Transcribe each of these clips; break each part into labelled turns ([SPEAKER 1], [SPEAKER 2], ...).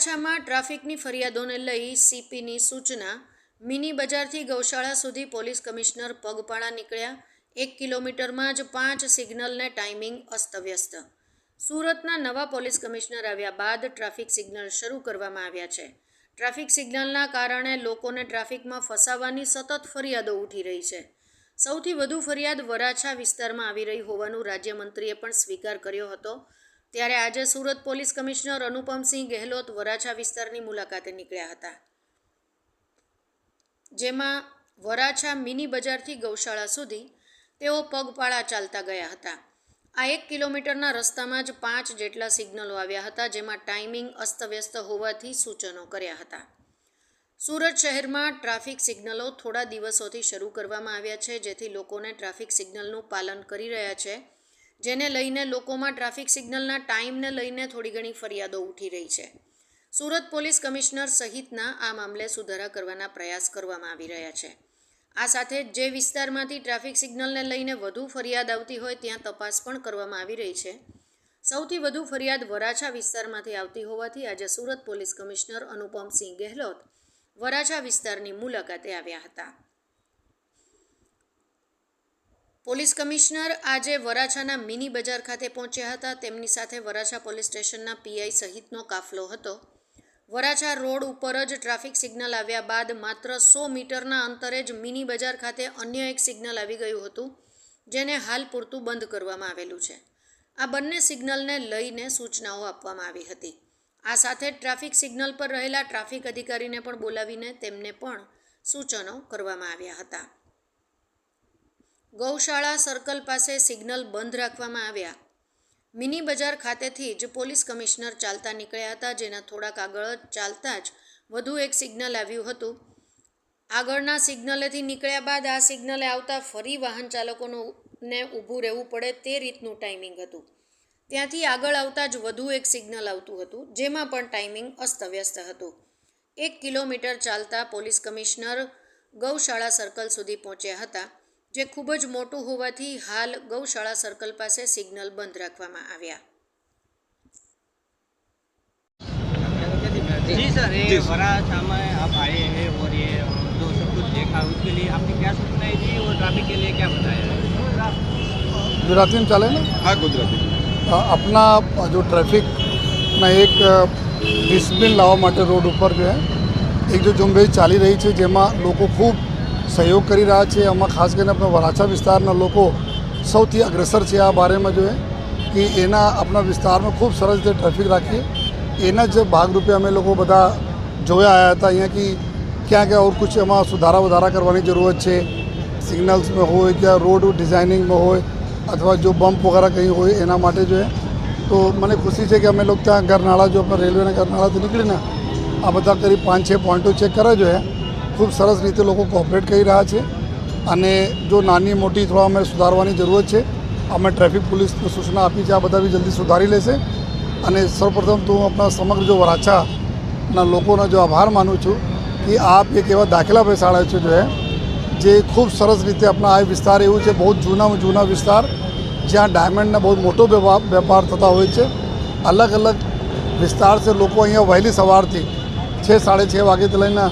[SPEAKER 1] વરાછામાં ટ્રાફિકની ફરિયાદોને લઈ સીપીની સૂચના. મિની બજારથી ગૌશાળા સુધી પોલીસ કમિશનર પગપાળા નીકળ્યા. એક કિલોમીટરમાં જ પાંચ સિગ્નલને ટાઈમિંગ અસ્તવ્યસ્ત. સુરતના નવા પોલીસ કમિશનર આવ્યા બાદ ટ્રાફિક સિગ્નલ શરૂ કરવામાં આવ્યા છે. ટ્રાફિક સિગ્નલના કારણે લોકોને ટ્રાફિકમાં ફસાવાની સતત ફરિયાદો ઉઠી રહી છે. સૌથી વધુ ફરિયાદ વરાછા વિસ્તારમાં આવી રહી હોવાનું રાજ્યમંત્રીએ પણ સ્વીકાર કર્યો હતો. ત્યારે આજે સુરત પોલીસ કમિશનર અનુપમસિંહ ગેહલોત વરાછા વિસ્તારની મુલાકાતે નીકળ્યા હતા. જેમાં વરાછા મિની બજારથી ગૌશાળા સુધી તેઓ પગપાળા ચાલતા ગયા હતા. આ એક કિલોમીટરના રસ્તામાં જ પાંચ જેટલા સિગ્નલો આવ્યા હતા, જેમાં ટાઈમિંગ અસ્તવ્યસ્ત હોવાથી સૂચનો કર્યા હતા. સુરત શહેરમાં ટ્રાફિક સિગ્નલો થોડા દિવસોથી શરૂ કરવામાં આવ્યા છે, જેથી લોકોને ટ્રાફિક સિગ્નલનું પાલન કરી રહ્યા છે. જેને લઈને લોકોમાં ટ્રાફિક સિગ્નલના ટાઈમને લઈને થોડી ઘણી ફરિયાદો ઉઠી રહી છે. સુરત પોલીસ કમિશનર સહિતના આ મામલે સુધારા કરવાના પ્રયાસ કરવામાં આવી રહ્યા છે. આ સાથે જે વિસ્તારમાંથી ટ્રાફિક સિગ્નલને લઈને વધુ ફરિયાદ આવતી હોય ત્યાં તપાસ પણ કરવામાં આવી રહી છે. સૌથી વધુ ફરિયાદ વરાછા વિસ્તારમાંથી આવતી હોવાથી આજે સુરત પોલીસ કમિશનર અનુપમસિંહ ગેહલોત વરાછા વિસ્તારની મુલાકાતે આવ્યા હતા. પોલીસ કમિશનર આજે વરાછાના મિની બજાર ખાતે પહોંચ્યા હતા. તેમની સાથે વરાછા પોલીસ સ્ટેશનના પીઆઈ સહિતનો કાફલો હતો. વરાછા રોડ ઉપર જ ટ્રાફિક સિગ્નલ આવ્યા બાદ માત્ર સો મીટરના અંતરે જ મિની બજાર ખાતે અન્ય એક સિગ્નલ આવી ગયું હતું, જેને હાલ પૂરતું બંધ કરવામાં આવેલું છે. આ બંને સિગ્નલને લઈને સૂચનાઓ આપવામાં આવી હતી. આ સાથે ટ્રાફિક સિગ્નલ પર રહેલા ટ્રાફિક અધિકારીને પણ બોલાવીને તેમને પણ સૂચનો કરવામાં આવ્યા હતા. ગૌશાળા સર્કલ પાસે સિગ્નલ બંધ રાખવામાં આવ્યા. મિની બજાર ખાતેથી જ પોલીસ કમિશનર ચાલતા નીકળ્યા હતા, જેના થોડાક આગળ ચાલતા જ વધુ એક સિગ્નલ આવ્યું હતું. આગળના સિગ્નલેથી નીકળ્યા બાદ આ સિગ્નલે આવતા ફરી વાહન ચાલકોનું ને ઊભું રહેવું પડે તે રીતનું ટાઈમિંગ હતું. ત્યાંથી આગળ આવતા જ વધુ એક સિગ્નલ આવતું હતું, જેમાં પણ ટાઈમિંગ અસ્તવ્યસ્ત હતું. એક કિલોમીટર ચાલતા પોલીસ કમિશનર ગૌશાળા સર્કલ સુધી પહોંચ્યા હતા. જે ખૂબ જ મોટું હોવાથી હાલ ગૌશાળા સર્કલ પાસે સિગ્નલ બંધ રાખવામાં આવ્યા
[SPEAKER 2] जी सर ये वराछा में आप आए हैं और ये जो सब कुछ देखा उसके लिए आपने क्या सूचनाएं दी और ट्रैफिक के लिए क्या बताया
[SPEAKER 3] गुजराती में चले ना
[SPEAKER 4] हाँ गुजराती
[SPEAKER 3] અ, अपना जो ટ્રાફિકના એક ડિસિપ્લિન લાવવા માટે રોડ ઉપર જો હે એક જો ઝુંબેશ ચાલી રહી છે જેમાં લોકો ખૂબ સહયોગ કરી રહ્યા છે. આમાં ખાસ કરીને આપણા વરાછા વિસ્તારના લોકો સૌથી અગ્રેસર છે આ બારેમાં જોઈએ કે એના આપણા વિસ્તારમાં ખૂબ સરસ રીતે ટ્રાફિક રાખીએ. એના જ ભાગરૂપે અમે લોકો બધા જોયા આવ્યા હતા અહીંયા કે ક્યાં ક્યાં ઓર કુછ એમાં સુધારા વધારા કરવાની જરૂરત છે. સિગ્નલ્સમાં હોય કે રોડ ડિઝાઇનિંગમાં હોય અથવા જો બમ્પ વગેરે કંઈ હોય એના માટે જોઈએ તો મને ખુશી છે કે અમે લોકો ત્યાં ગરનાળા જો રેલવેના ગરનાળાથી નીકળીને આ બધા કરીબ પાંચ, છ પોઈન્ટો ચેક કરે જોઈએ ખૂબ સરસ રીતે લોકો કોઓપરેટ કરી રહ્યા છે અને જો નાની મોટી થોડા અમે સુધારવાની જરૂરત છે, અમે ટ્રાફિક પોલીસને સૂચના આપી છે આ બધા બી જલ્દી સુધારી લેશે. અને સૌપ્રથમ તો હું આપણા સમગ્ર જો વરાછાના લોકોનો જો આભાર માનું છું કે આપ એક એવા દાખલા બેસાડે છે જો જે ખૂબ સરસ રીતે આપણા આ વિસ્તાર એવું છે, બહુ જૂનામાં જૂના વિસ્તાર, જ્યાં ડાયમંડના બહુ મોટો વેપાર થતા હોય છે. અલગ અલગ વિસ્તાર છે, લોકો અહીંયા વહેલી સવારથી છ, સાડે છ વાગ્યાથી લઈને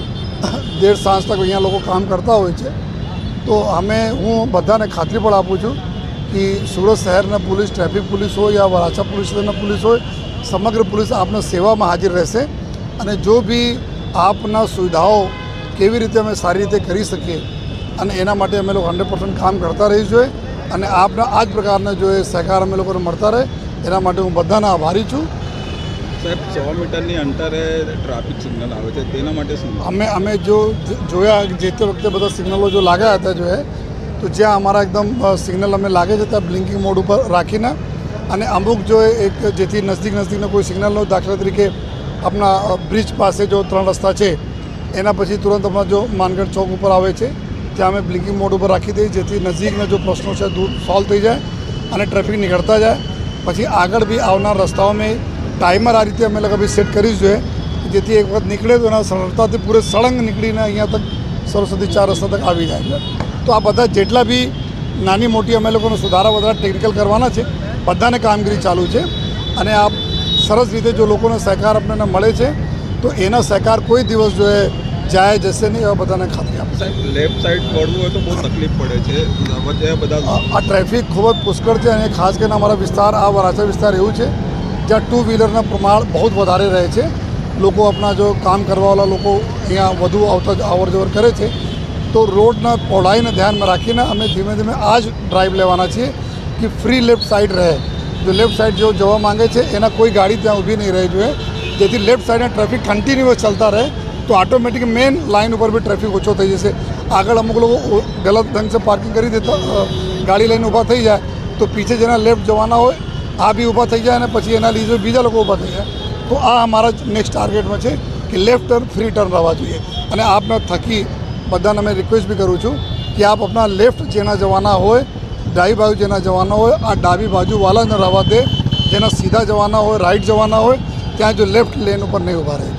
[SPEAKER 3] દેર સાંજ તક અહીંયા લોકો કામ કરતા હોય છે. તો અમે, હું બધાને ખાતરી પણ આપું છું કે સુરત શહેરના પોલીસ, ટ્રાફિક પોલીસ હોય યા વરાછા પોલીસ સ્ટેશનના પોલીસ હોય, સમગ્ર પોલીસ આપના સેવામાં હાજર રહેશે અને જો બી આપના સુવિધાઓ કેવી રીતે અમે સારી રીતે કરી શકીએ અને એના માટે અમે લોકો હંડ્રેડ કામ કરતા રહી જોઈએ અને આપના આ જ પ્રકારના જો એ સહકાર અમે લોકોને મળતા રહે, એના માટે હું બધાના આભારી છું.
[SPEAKER 4] સાહેબ, સો મીટરની અંતરે ટ્રાફિક સિગ્નલ આવે છે, તેના માટે શું?
[SPEAKER 3] અમે અમે જો જોયા જે તે વખતે બધા સિગ્નલો જો લાગ્યા હતા જો તો જ્યાં અમારા એકદમ સિગ્નલ અમે લાગે છે ત્યાં બ્લિંકિંગ મોડ ઉપર રાખીને અને અમુક જો એક જેથી નજીક નજીકનો કોઈ સિગ્નલનો દાખલા તરીકે આપણા બ્રિજ પાસે જો ત્રણ રસ્તા છે, એના પછી તુરંત અમારા જો માનગઢ ચોક ઉપર આવે છે, ત્યાં અમે બ્લિંકિંગ મોડ ઉપર રાખી દઈએ, જેથી નજીકના જો પ્રશ્નો છે દૂર સોલ્વ થઈ જાય અને ટ્રાફિક નીકળતા જાય. પછી આગળ બી આવનાર રસ્તાઓમાં ટાઈમર આ રીતે અમે લોકો બી સેટ કરી જોઈએ. જેથી એક વખત નીકળે તો એના સરળતાથી પૂરે સળંગ નીકળીને અહીંયા તક સરસ્વતી ચાર રસ્તા તક આવી જાય. છે તો આ બધા જેટલા બી નાની મોટી અમે લોકોને સુધારા વધારા ટેકનિકલ કરવાના છે બધાને કામગીરી ચાલુ છે. અને આ સરસ રીતે જો લોકોનો સહકાર આપણને મળે છે તો એના સહકાર કોઈ દિવસ જો જાય જશે નહીં એવા બધાને ખાતરી આપે
[SPEAKER 4] સાહેબ લેફ્ટ સાઈડ વળવું હોય તો બહુ તકલીફ પડે છે. બધા
[SPEAKER 3] આ ટ્રાફિક ખૂબ જ પુષ્કળ છે અને ખાસ કરીને અમારા વિસ્તાર આ વરાછા વિસ્તાર એવું છે જ્યાં ટુ વ્હીલરના પ્રમાણ બહુ વધારે રહે છે. લોકો આપણા જો કામ કરવાવાળા લોકો અહીંયા વધુ આવતા અવર જવર કરે છે. તો રોડના પહોળાઈને ધ્યાનમાં રાખીને અમે ધીમે ધીમે આ જ ડ્રાઈવ લેવાના છીએ કે ફ્રી લેફ્ટ સાઈડ રહે. જો લેફ્ટ સાઈડ જો જવા માંગે છે, એના કોઈ ગાડી ત્યાં ઊભી નહીં રહી જોઈએ. જેથી લેફ્ટ સાઈડના ટ્રાફિક કન્ટિન્યુઅસ ચાલતા રહે, તો ઓટોમેટિક મેન લાઇન ઉપર બી ટ્રાફિક ઓછો થઈ જશે. આગળ અમુક લોકો ગલત ઢંગ પાર્કિંગ કરી દેતા ગાડી લઈને ઊભા થઈ જાય. તો પીછે જેના લેફ્ટ જવાના હોય આ બી ઊભા થઈ જાય અને પછી એના લીધે બીજા લોકો ઊભા થઈ જાય તો આ અમારા નેક્સ્ટ ટાર્ગેટમાં છે કે લેફ્ટ ટર્ન ફ્રી ટર્ન રહેવા જોઈએ. અને આપને થકી બધાને મેં રિક્વેસ્ટ બી કરું છું કે આપ આપણા લેફ્ટ જેના જવાના હોય ડાબી બાજુ જેના જવાના હોય, આ ડાબી બાજુવાળાને રહેવા દે. જેના સીધા જવાના હોય રાઈટ જવાના હોય, ત્યાં જો લેફ્ટ લેન ઉપર નહીં ઊભા રહે.